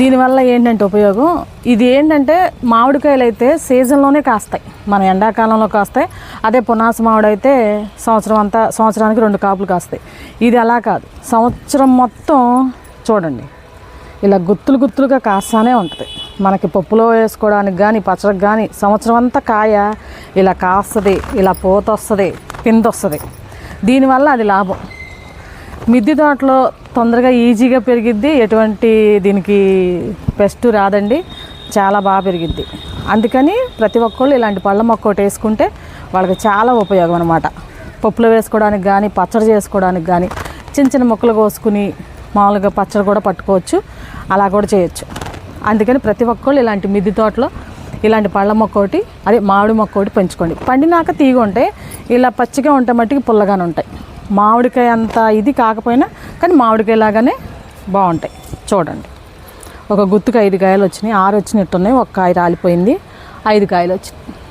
దీనివల్ల ఏంటంటే ఉపయోగం? ఇది ఏంటంటే మామిడికాయలు అయితే సీజన్లోనే కాస్తాయి. మన ఎండాకాలంలో కాస్తాయి. అదే పునాస మామిడి అయితే సంవత్సరం అంతా సంవత్సరానికి రెండు కాపులు కాస్తాయి. ఇది అలా కాదు. సంవత్సరం మొత్తం చూడండి. ఇలా గుత్తులు గుత్తులుగా కాస్తానే ఉంటుంది. మనకి పప్పులో వేసుకోవడానికి కానీ పచ్చడికి కానీ సంవత్సరం అంతా కాయ ఇలా కాస్తుంది ఇలా పూత వస్తుంది పిందొస్తుంది. దీనివల్ల అది లాభం. మిద్ది తోటలో తొందరగా ఈజీగా పెరిగిద్ది ఎటువంటి దీనికి పెస్ట్ రాదండి. చాలా బాగా పెరిగిద్ది. అందుకని ప్రతి ఒక్కళ్ళు ఇలాంటి పళ్ళ మొక్క ఒకటి వేసుకుంటే వాళ్ళకి చాలా ఉపయోగం అనమాట పప్పులో వేసుకోవడానికి కానీ పచ్చడి చేసుకోవడానికి కానీ చిన్న చిన్న మొక్కలు కోసుకుని మామూలుగా పచ్చడి కూడా పట్టుకోవచ్చు. అలా కూడా చేయొచ్చు. అందుకని ప్రతి ఒక్కళ్ళు ఇలాంటి మిద్దె తోటలో ఇలాంటి పళ్ళ మొక్క ఒకటి అదే మామిడి మొక్క ఒకటి పెంచుకోండి. పండినాక తీగ ఉంటాయి. ఇలా పచ్చిగా ఉంటే మట్టికి పుల్లగానే ఉంటాయి. మామిడికాయ అంత ఇది కాకపోయినా కానీ మామిడికాయ లాగానే బాగుంటాయి. చూడండి. ఒక గుత్తుకు ఐదు కాయలు వచ్చినాయి. ఆరు వచ్చినట్టున్నాయి. ఒక కాయ రాలిపోయింది. ఐదు కాయలు వచ్చినాయి.